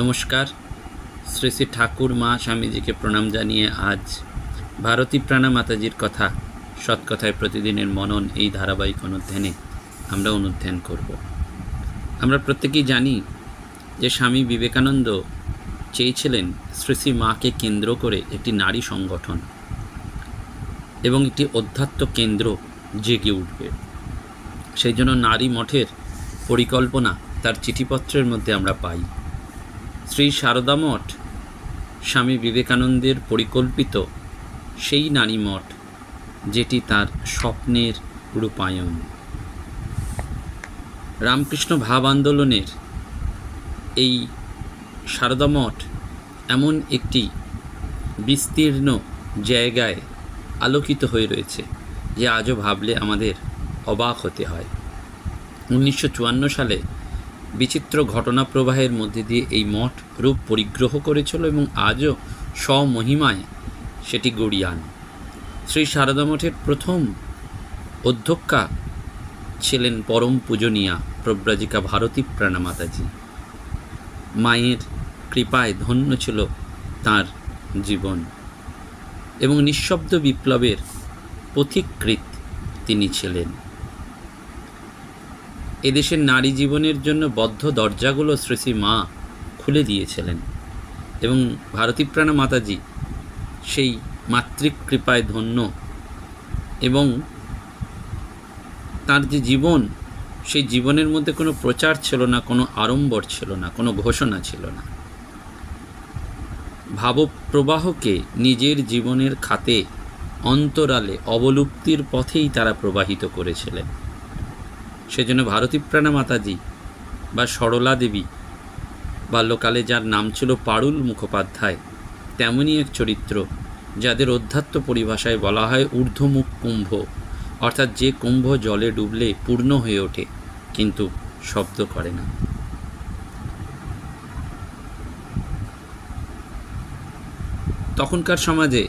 নমস্কার। শ্রী শ্রী ঠাকুর মা স্বামীজিকে প্রণাম জানিয়ে আজ ভারতী প্রাণা মাতাজির কথা, সৎকথায় প্রতিদিনের মনন এই ধারাবাহিক অনুধ্যানে আমরা অনুধ্যান করব। আমরা প্রত্যেকেই জানি যে স্বামী বিবেকানন্দ চেয়েছিলেন শ্রী মাকে কেন্দ্র করে একটি নারী সংগঠন এবং একটি অধ্যাত্ম কেন্দ্র জেগে উঠবে। সেই জন্য নারী মঠের পরিকল্পনা তার চিঠিপত্রের মধ্যে আমরা পাই। শ্রী সারদা মঠ, স্বামী বিবেকানন্দের পরিকল্পিত সেই নারী মঠ, যেটি তার স্বপ্নের রূপায়ণ। রামকৃষ্ণ ভাব আন্দোলনের এই সারদা মঠ এমন একটি বিস্তীর্ণ জায়গায় আলোকিত হয়ে রয়েছে, যে আজও ভাবলে আমাদের অবাক হতে হয়। উনিশশো চুয়ান্ন সালে বিচিত্র ঘটনা প্রবাহের মধ্যে দিয়ে এই মঠ রূপ পরিগ্রহ করেছিল এবং আজও স্বমহিমায় সেটি গড়িয়ান শ্রী সারদা মঠের প্রথম অধ্যক্ষা ছিলেন পরম পূজনীয়া প্রব্রাজিকা ভারতী প্রাণামাতাজি। মায়ের কৃপায় ধন্য ছিল তার জীবন এবং নিঃশব্দ বিপ্লবের পথিকৃত তিনি ছিলেন। এদেশের নারী জীবনের জন্য বদ্ধ দরজাগুলো শ্রী শ্রী মা খুলে দিয়েছিলেন এবং ভারতীপ্রাণা মাতাজি সেই মাতৃকৃপায় ধন্য এবং তার যে জীবন, সেই জীবনের মধ্যে কোনো প্রচার ছিল না, কোনো আড়ম্বর ছিল না, কোনো ঘোষণা ছিল না। ভাবপ্রবাহকে নিজের জীবনের খাতে অন্তরালে অবলুপ্তির পথেই তারা প্রবাহিত করেছিলেন। সেজন্য ভারতীপ্রাণা মাতাজি বা সরলা দেবী বাল্যকালে যার নাম ছিল পারুল মুখোপাধ্যায়, তেমনই এক চরিত্র যাদের অধ্যাত্ম পরিভাষায় বলা হয় ঊর্ধ্বমুখ কুম্ভ। অর্থাৎ যে কুম্ভ জলে ডুবলে পূর্ণ হয়ে ওঠে, কিন্তু শব্দ করে না। তখনকার সমাজে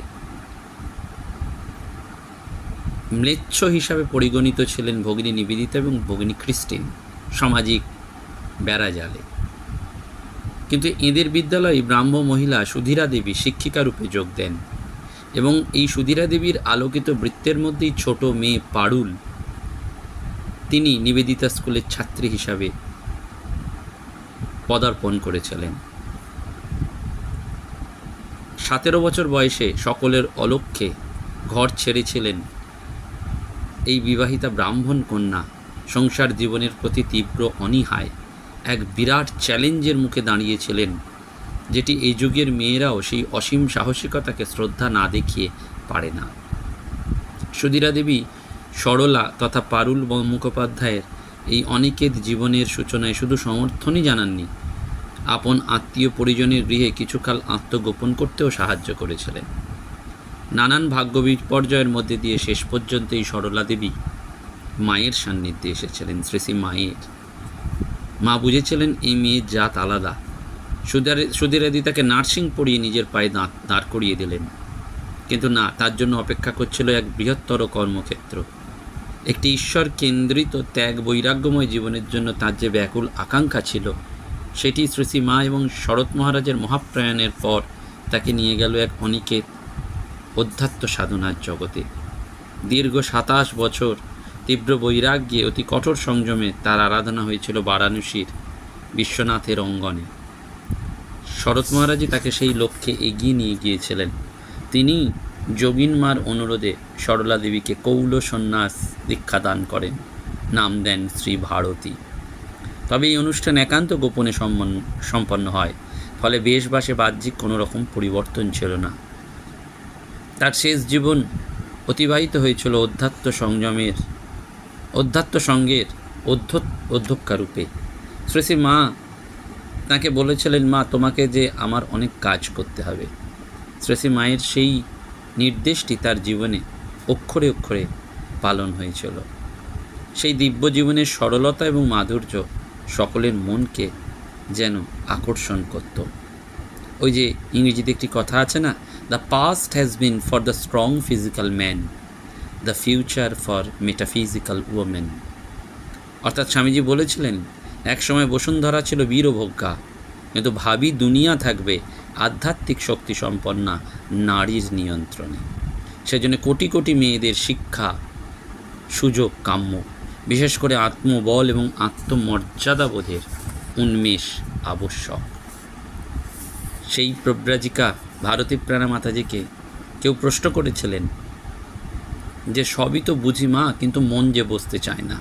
ম্লেচ্ছ হিসাবে পরিগণিত ছিলেন ভগিনী নিবেদিতা এবং ভগিনী খ্রিস্টিন সামাজিক বেড়াজালে কিন্তু এদের বিদ্যালয়ে ব্রাহ্ম মহিলা সুধীরা দেবী শিক্ষিকা রূপে যোগ দেন এবং এই সুধীরা দেবীর আলোকিত বৃত্তের মধ্যেই ছোট মেয়ে পাড়ুল তিনি নিবেদিতা স্কুলের ছাত্রী হিসাবে পদার্পণ করেছিলেন। সতেরো বছর বয়সে সকলের অলক্ষ্যে ঘর ছেড়েছিলেন এই বিবাহিতা ব্রাহ্মণ কন্যা সংসার জীবনের প্রতি তীব্র অনীহায় এক বিরাট চ্যালেঞ্জের মুখে দাঁড়িয়েছিলেন, যেটি এই যুগের মেয়েরাও সেই অসীম সাহসিকতাকে শ্রদ্ধা না দেখিয়ে পারে না। সুধীরা দেবী সরলা তথা পারুল মুখোপাধ্যায়ের এই অনিকেত জীবনের সূচনায় শুধু সমর্থনই জানাননি, আপন আত্মীয় পরিজনের গৃহে কিছুকাল আত্মগোপন করতেও সাহায্য করেছিলেন। নানান ভাগ্য বিপর্যয়ের মধ্যে দিয়ে শেষ পর্যন্ত এই সরলা দেবী মায়ের সান্নিধ্যে এসেছিলেন, শ্রী মায়ের। মা বুঝেছিলেন এই মেয়ের জাত আলাদা। সুধীরাদি তাকে নার্সিং পড়িয়ে নিজের পায়ে দাঁত দাঁড় করিয়ে দিলেন। কিন্তু না, তার জন্য অপেক্ষা করছিল এক বৃহত্তর কর্মক্ষেত্র। একটি ঈশ্বর কেন্দ্রিত ত্যাগ বৈরাগ্যময় জীবনের জন্য তার যে ব্যাকুল আকাঙ্ক্ষা ছিল, সেটি শ্রী মা এবং শরৎ মহারাজের মহাপ্রয়াণের পর তাকে নিয়ে গেল এক অনিকেত অধ্যাত্ম সাধনার জগতে। দীর্ঘ সাতাশ বছর তীব্র বৈরাগ্যে অতি কঠোর সংযমে তার আরাধনা হয়েছিল বারাণসীর বিশ্বনাথের অঙ্গনে। শরৎ মহারাজই তাকে সেই লক্ষ্যে এগিয়ে নিয়ে গিয়েছিলেন। তিনি যোগিনমার অনুরোধে সরলা দেবীকে কৌল সন্ন্যাস দীক্ষাদান করেন। নাম দেন শ্রী ভারতী। তবে এই অনুষ্ঠান একান্ত গোপনে সম্পন্ন হয়। ফলে বেশবাসে বাহ্যিক কোনো রকম পরিবর্তন ছিল না। তার শেষ জীবন অতিবাহিত হয়েছিল অধ্যাত্ম সংযমের, অধ্যাত্ম সঙ্গের অধ্য অধ্যক্ষারূপে। শ্রী শ্রী মা তাকে বলেছিলেন, মা, তোমাকে যে আমার অনেক কাজ করতে হবে। শ্রেষী মায়ের সেই নির্দেশটি তার জীবনে অক্ষরে অক্ষরে পালন হয়েছিল। সেই দিব্য জীবনের সরলতা এবং মাধুর্য সকলের মনকে যেন আকর্ষণ করত। ওই যে ইংরেজিতে একটি কথা আছে না the past has been for the strong physical man the future for metaphysical women অর্থাৎ স্বামীজি বলেছিলেন একসময় বসুন্ধরা ছিল বীরভোগ্যা, কিন্তু ভাবি দুনিয়া থাকবে আধ্যাত্মিক শক্তি সম্পন্না নারীর নিয়ন্ত্রণে। সেজন্য কোটি কোটি মেয়েদের শিক্ষা, সুযোগ, কাম্য, বিশেষ করে আত্মবল এবং আত্মমর্যাদাবোধের উন্মেষ আবশ্যক। সেই প্রব্রাজিকা ভারতী প্রাণা মাতাজিকে কেউ প্রশ্ন করেছিলেন যে সবই তো বুঝি মা, কিন্তু মন যে বসতে চায় না।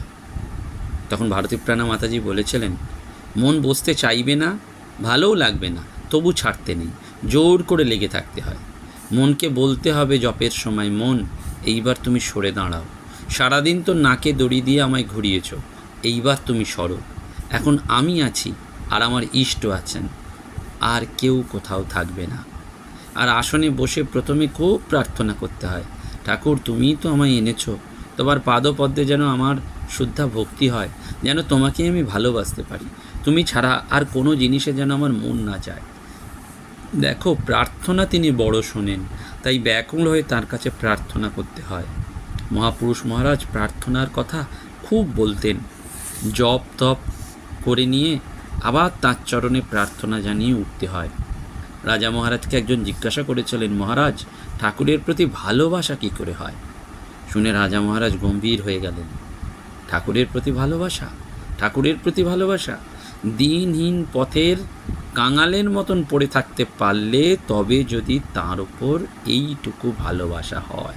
তখন ভারতী প্রাণা মাতাজি বলেছিলেন, মন বসতে চাইবে না, ভালোও লাগবে না, তবু ছাড়তে নেই, জোর করে লেগে থাকতে হয়। মনকে বলতে হবে জপের সময়, মন, এইবার তুমি সরে দাঁড়াও। সারাদিন তো নাকে দড়ি দিয়ে আমায় ঘুরিয়েছ, এইবার তুমি সরো। এখন আমি আছি আর আমার ইষ্ট আছেন, আর কেউ কোথাও থাকবে না। আর আসনে বসে প্রথমে খুব প্রার্থনা করতে হয়। ঠাকুর, তুমিই তো আমায় এনেছো। তোমার পাদপদ্মে যেন আমার শুদ্ধা ভক্তি হয়, যেন তোমাকে আমি ভালোবাসতে পারি। তুমি ছাড়া আর কোনো জিনিসে যেন আমার মন না যায়। দেখো, প্রার্থনা তিনি বড় শোনেন, তাই ব্যাকুল হয়ে তার কাছে প্রার্থনা করতে হয়। মহাপুরুষ মহারাজ প্রার্থনার কথা খুব বলতেন। জপ তপ করে নিয়ে আবার তার চরণে প্রার্থনা জানিয়ে উঠতে হয়। রাজা মহারাজকে একজন জিজ্ঞাসা করেছিলেন, মহারাজ, ঠাকুরের প্রতি ভালোবাসা কী করে হয়? শুনে রাজা মহারাজ গম্ভীর হয়ে গেলেন। ঠাকুরের প্রতি ভালোবাসা? ঠাকুরের প্রতি ভালোবাসা? দিনহীন পথের কাঙালের মতন পড়ে থাকতে পারলে তবে যদি তার উপর এইটুকু ভালোবাসা হয়?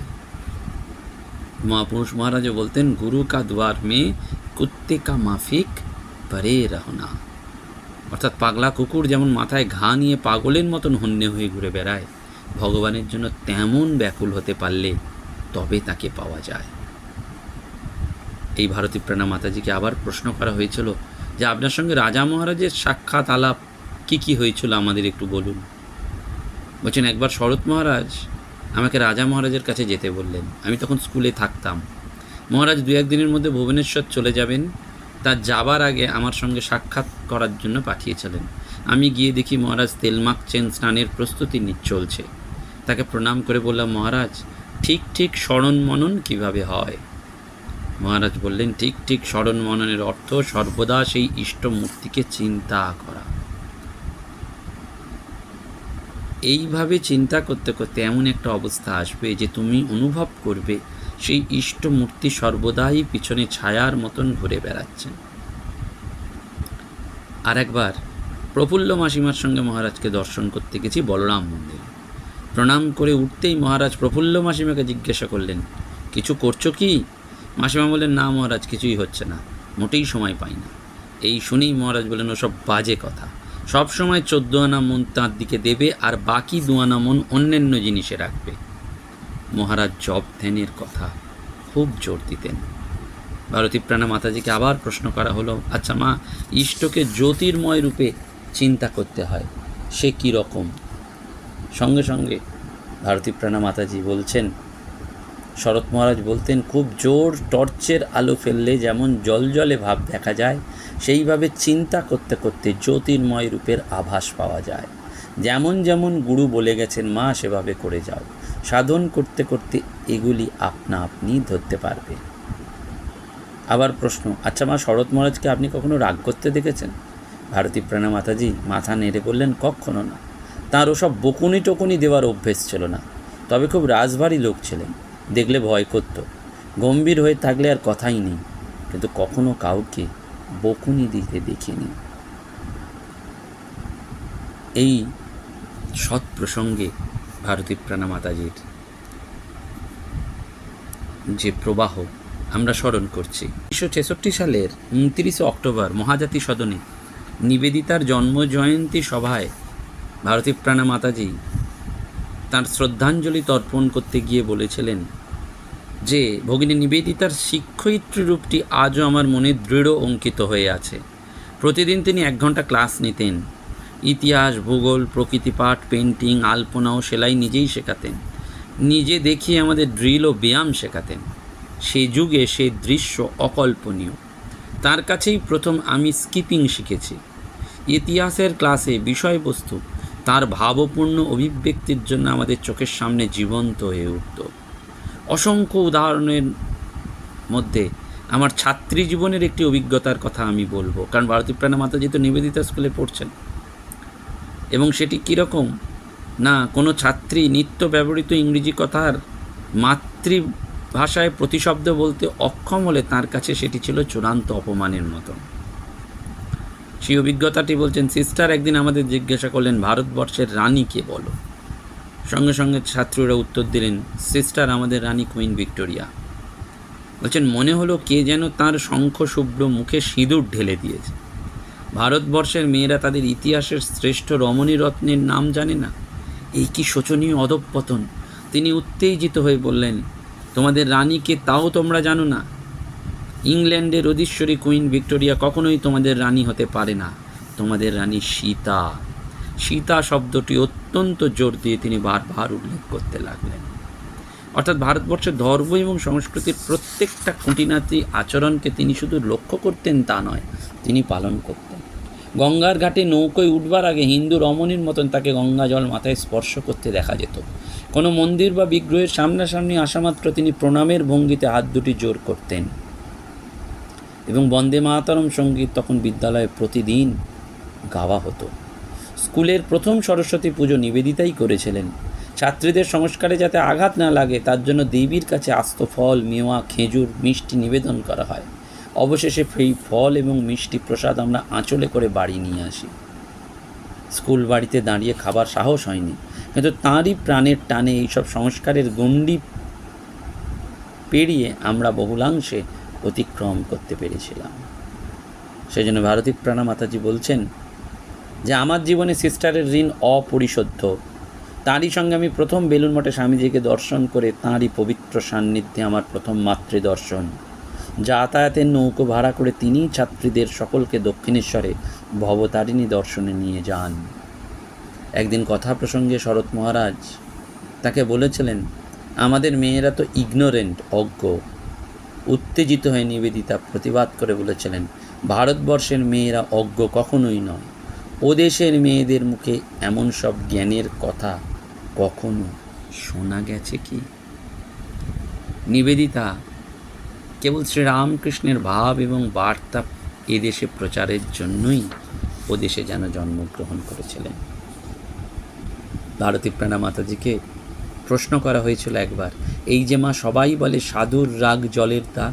মহাপুরুষ মহারাজও বলতেন, গুরু কা দুয়ার মে কুত্তে কা মাফিক পরে রহনা। অর্থাৎ পাগলা কুকুর যেমন মাথায় ঘা নিয়ে পাগলের মতন হন্যে হয়ে ঘুরে বেড়ায়, ভগবানের জন্য তেমন ব্যাকুল হতে পারলে তবে তাকে পাওয়া যায়। এই ভারতী প্রাণা মাতাজিকে আবার প্রশ্ন করা হয়েছিল যে, আপনার সঙ্গে রাজা মহারাজের সাক্ষাৎ আলাপ কী কী হয়েছিল আমাদের একটু বলুন। বলছেন, একবার শরৎ মহারাজ আমাকে রাজা মহারাজের কাছে যেতে বললেন। আমি তখন স্কুলে থাকতাম। মহারাজ দু একদিনের মধ্যে ভুবনেশ্বর চলে যাবেন। তার যাবার আগে আমার সঙ্গে সাক্ষাৎ করার জন্য পাঠিয়েছিলেন। আমি গিয়ে দেখি মহারাজ তেল মাখছেন স্নানের প্রস্তুতি চলছে। তাকে প্রণাম করে বললাম, মহারাজ, ঠিক ঠিক স্মরণ মনন কীভাবে হয়? মহারাজ বললেন, ঠিক ঠিক স্মরণ মননের অর্থ সর্বদা সেই ইষ্ট মূর্তিকে চিন্তা করা। এইভাবে চিন্তা করতে করতে এমন একটা অবস্থা আসবে যে তুমি অনুভব করবে সেই ইষ্ট মূর্তি সর্বদাই পিছনে ছায়ার মতন ঘুরে বেড়াচ্ছেন আর একবার প্রফুল্ল মাসিমার সঙ্গে মহারাজকে দর্শন করতে গেছি বলরাম মন্দিরে। প্রণাম করে উঠতেই মহারাজ প্রফুল্ল মাসিমাকে জিজ্ঞাসা করলেন, কিছু করছ কি? মাসিমা বললেন, না মহারাজ, কিছুই হচ্ছে না, মোটেই সময় পাই না। এই শুনেই মহারাজ বললেন, ওসব বাজে কথা। সব সময় চোদ্দ আনা মন তাঁর দিকে দেবে আর বাকি দু আনা মন অন্যান্য জিনিসে রাখবে। মহারাজ জপ ধ্যানের কথা খুব জোর দিতেন। ভারতী প্রাণা মাতাজিকে আবার প্রশ্ন করা হলো আচ্ছা মা, ইষ্টকে জ্যোতির্ময় রূপে চিন্তা করতে হয়, সে কী রকম? সঙ্গে সঙ্গে ভারতী প্রাণা মাতাজি বলছেন, শরৎ মহারাজ বলতেন, খুব জোর টর্চের আলো ফেললে যেমন জলজলে ভাব দেখা যায়, সেইভাবে চিন্তা করতে করতে জ্যোতির্ময় রূপের আভাস পাওয়া যায়। যেমন যেমন গুরু বলে গেছেন মা, সেভাবে করে যাও। সাধন করতে করতে এগুলি আপনা আপনি ধরতে পারবে আবার প্রশ্ন আচ্ছা মা, শরৎ মহারাজকে আপনি কখনো রাগ করতে দেখেছেন? ভারতী প্রাণা মাতাজি মাথা নেড়ে বললেন, কখনো না। তার ওসব বকুনি টকুনি দেওয়ার অভ্যেস ছিল না। তবে খুব রাজবাড়ি লোক ছিলেন। দেখলে ভয় করত। গম্ভীর হয়ে থাকলে আর কথাই নেই। কিন্তু কখনো কাউকে বকুনি দিতে দেখিনি। এই সৎ প্রসঙ্গে ভারতী প্রাণা মাতাজির যে প্রবাহ আমরা স্মরণ করছি। উনিশশো ছেষট্টি সালের উনত্রিশে অক্টোবর মহাজাতি সদনে নিবেদিতার জন্ম জয়ন্তী সভায় ভারতী প্রাণা মাতাজি তার শ্রদ্ধাঞ্জলি তর্পণ করতে গিয়ে বলেছিলেন যে, ভগিনী নিবেদিতার শিক্ষয়িত্রী রূপটি আজও আমার মনে দৃঢ় অঙ্কিত হয়ে আছে। প্রতিদিন তিনি এক ঘণ্টা ক্লাস নিতেন। ইতিহাস, ভূগোল প্রকৃতিপাঠ পেন্টিং আলপনা ও সেলাই নিজেই শেখাতেন। নিজে দেখিয়ে আমাদের ড্রিল ও ব্যায়াম শেখাতেন। সেই যুগে সেই দৃশ্য অকল্পনীয়। তার কাছেই প্রথম আমি স্কিপিং শিখেছি। ইতিহাসের ক্লাসে বিষয়বস্তু, তার ভাবপূর্ণ অভিব্যক্তির জন্য আমাদের চোখের সামনে জীবন্ত হয়ে উঠত। অসংখ্য উদাহরণের মধ্যে আমার ছাত্রী জীবনের একটি অভিজ্ঞতার কথা আমি বলব। কারণ ভারতীপ্রাণা মাতাজি তো নিবেদিতা স্কুলে পড়ছেন। এবং সেটি কীরকম না, কোনো ছাত্রী নিত্য ব্যবহৃত ইংরেজি কথার মাতৃভাষায় প্রতিশব্দ বলতে অক্ষম হলে তার কাছে সেটি ছিল চূড়ান্ত অপমানের মতো। সেই অভিজ্ঞতাটি বলছেন, সিস্টার, একদিন আমাদের জিজ্ঞাসা করলেন, ভারতবর্ষের রানী কে বলো? সঙ্গে সঙ্গে ছাত্রীরা উত্তর দিলেন, সিস্টার, আমাদের রানী কুইন ভিক্টোরিয়া। বলছেন, মনে হলো কে যেন তার শঙ্খ শুভ্র মুখে সিঁদুর ঢেলে দিয়েছে। ভারতবর্ষের মেয়েরা তাদের ইতিহাসের শ্রেষ্ঠ রমণী রত্নের নাম জানে না? এই কি শোচনীয় অধঃপতন। তিনি উত্তেজিত হয়ে বললেন, তোমাদের রানীকে তাও তোমরা জানো না। ইংল্যান্ডের অধীশ্বরী কুইন ভিক্টোরিয়া কখনোই তোমাদের রানী হতে পারে না। তোমাদের রানী সীতা। সীতা শব্দটি অত্যন্ত জোর দিয়ে তিনি বারবার উল্লেখ করতে লাগলেন। অর্থাৎ ভারতবর্ষের ধর্ম এবং সংস্কৃতির প্রত্যেকটা খুঁটিনাটি আচরণকে তিনি শুধু লক্ষ্য করতেন তা নয়, তিনি পালন করতেন। গঙ্গার ঘাটে নৌকোয় উঠবার আগে হিন্দু রমণীর মতন তাকে গঙ্গা জল মাথায় স্পর্শ করতে দেখা যেত। কোনো মন্দির বা বিগ্রহের সামনাসামনি আসা মাত্র তিনি প্রণামের ভঙ্গিতে হাত দুটি জোর করতেন। এবং বন্দে মাতারম সংগীত তখন বিদ্যালয়ে প্রতিদিন গাওয়া হতো। স্কুলের প্রথম সরস্বতী পুজো নিবেদিতাই করেছিলেন। ছাত্রীদের সংস্কারে যাতে আঘাত না লাগে, তার জন্য দেবীর কাছে আস্ত ফল, মেওয়া, খেজুর, মিষ্টি নিবেদন করা হয়। অবশেষে সেই ফল এবং মিষ্টি প্রসাদ আমরা আঁচলে করে বাড়ি নিয়ে আসি। স্কুল বাড়িতে দাঁড়িয়ে খাবার সাহস হয়নি, কিন্তু তাঁরই প্রাণের টানে এইসব সংস্কারের গণ্ডি পেরিয়ে আমরা বহুলাংশে অতিক্রম করতে পেরেছিলাম। সেই জন্য ভারতী প্রাণা মাতাজি বলছেন যে, আমার জীবনে সিস্টারের ঋণ অপরিশোধ্য। তাঁরই সঙ্গে আমি প্রথম বেলুন মঠে স্বামীজিকে দর্শন করে তাঁরই পবিত্র সান্নিধ্যে আমার প্রথম মাতৃদর্শন। যাতায়াতের নৌকো ভাড়া করে তিনিই ছাত্রীদের সকলকে দক্ষিণেশ্বরে ভবতারিণী দর্শনে নিয়ে যান। একদিন কথা প্রসঙ্গে শরৎ মহারাজ তাকে বলেছিলেন, আমাদের মেয়েরা তো ইগনোরেন্ট, অজ্ঞ। উত্তেজিত হয়ে নিবেদিতা প্রতিবাদ করে বলেছিলেন, ভারতবর্ষের মেয়েরা অজ্ঞ কখনোই নয়। ও দেশের মেয়েদের মুখে এমন সব জ্ঞানের কথা কখনো শোনা গেছে কি? নিবেদিতা কেবল শ্রীরামকৃষ্ণের ভাব এবং বার্তা এদেশে প্রচারের জন্যই ও দেশে যেন জন্মগ্রহণ করেছিলেন। ভারতী প্রাণা মাতাজিকে প্রশ্ন করা হয়েছিল একবার, এই যে মা সবাই বলে সাধুর রাগ জলের তা,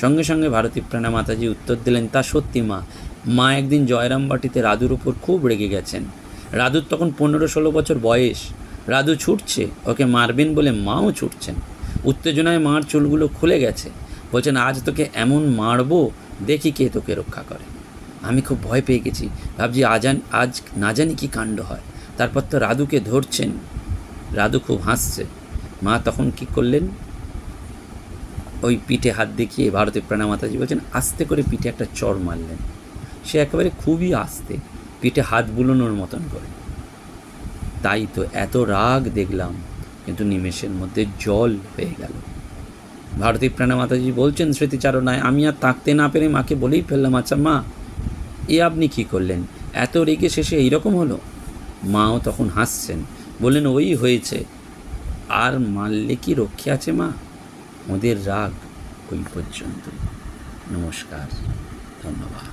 সঙ্গে সঙ্গে ভারতী প্রাণা মাতাজি উত্তর দিলেন, তা সত্যি মা মা একদিন জয়রামবাটিতে রাধুর ওপর খুব রেগে গেছেন। রাধুর তখন পনেরো ষোলো বছর বয়স রাধু ছুটছে, ওকে মারবেন বলে মাও ছুটছেন। উত্তেজনায় মার চুলগুলো খুলে গেছে। বলছেন, আজ তোকে এমন মারবো, দেখি কে তোকে রক্ষা করে। আমি খুব ভয় পেয়ে গেছি। ভাবছি, আজান, আজ না জানি কি কাণ্ড হয়। তারপর তো রাধুকে ধরছেন। রাধু খুব হাসছে। মা তখন কি করলেন? ওই পিঠে হাত দেখিয়ে ভারতী প্রাণা মাতাজি বলছেন, আস্তে করে পিঠে একটা চর মারলেন। সে একেবারে খুবই আস্তে পিঠে হাত বুলোনোর মতন করে। তাই তো এত রাগ দেখলাম। কিন্তু নিমেষের মধ্যে জল হয়ে গেল। ভারতী প্রাণা মাতাজি বলছেন, স্মৃতিচারণায় আমি আর তাকতে না পেরে মাকে বলেই ফেললাম আচ্ছা মা, এ আপনি কি করলেন? এত রেগে শেষে এইরকম হলো? মাও তখন হাসছেন, বললেন, ওই হয়েছে। আর মারলে কি রক্ষে আছে মা? ওদের রাগ ওই পর্যন্ত। নমস্কার, ধন্যবাদ।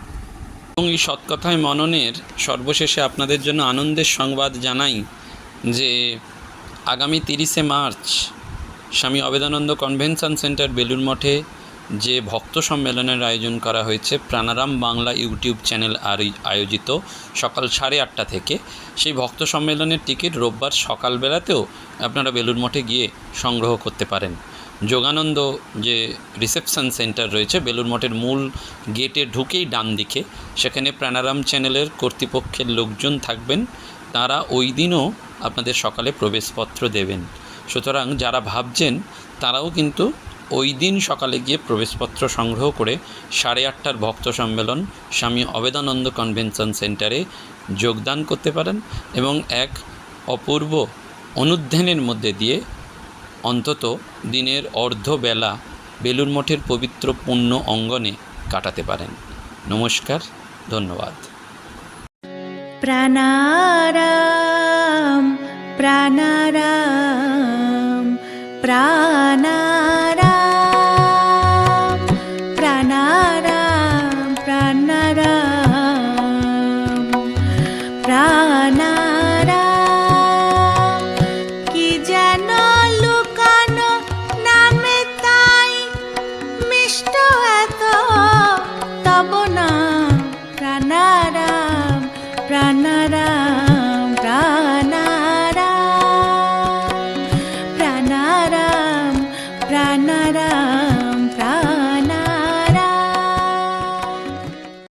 এবং এই সৎকথায় মননের সর্বশেষে আপনাদের জন্য আনন্দের সংবাদ জানাই যে আগামী তিরিশে মার্চ স্বামী অবেদানন্দ কনভেনশন সেন্টার বেলুর মঠে যে ভক্ত সম্মেলনের আয়োজন করা হয়েছে, প্রাণারাম বাংলা ইউটিউব চ্যানেল আয়োজিত সকাল সাড়ে আটটা থেকে। সেই ভক্ত সম্মেলনের টিকিট রোববার সকালবেলাতেও আপনারা বেলুর মঠে গিয়ে সংগ্রহ করতে পারেন। যোগানন্দ যে রিসেপশন সেন্টার রয়েছে বেলুর মঠের মূল গেটে ঢুকেই ডান দিকে, সেখানে প্রাণারাম চ্যানেলের কর্তৃপক্ষের লোকজন থাকবেন। তারা ওই দিনও আপনাদের সকালে প্রবেশপত্র দেবেন। সুতরাং যারা ভাবছেন, তারাও কিন্তু ওই দিন সকালে গিয়ে প্রবেশপত্র সংগ্রহ করে সাড়ে আটটার ভক্ত সম্মেলন স্বামী অবেদানন্দ কনভেনশন সেন্টারে যোগদান করতে পারেন এবং এক অপূর্ব অনুধ্যানের মধ্যে দিয়ে অন্তত দিনের অর্ধবেলা বেলুর মঠের পবিত্র পুণ্য অঙ্গনে কাটাতে পারেন। নমস্কার, ধন্যবাদ। প্রাণারাম প্রাণারাম প্রাণারাম।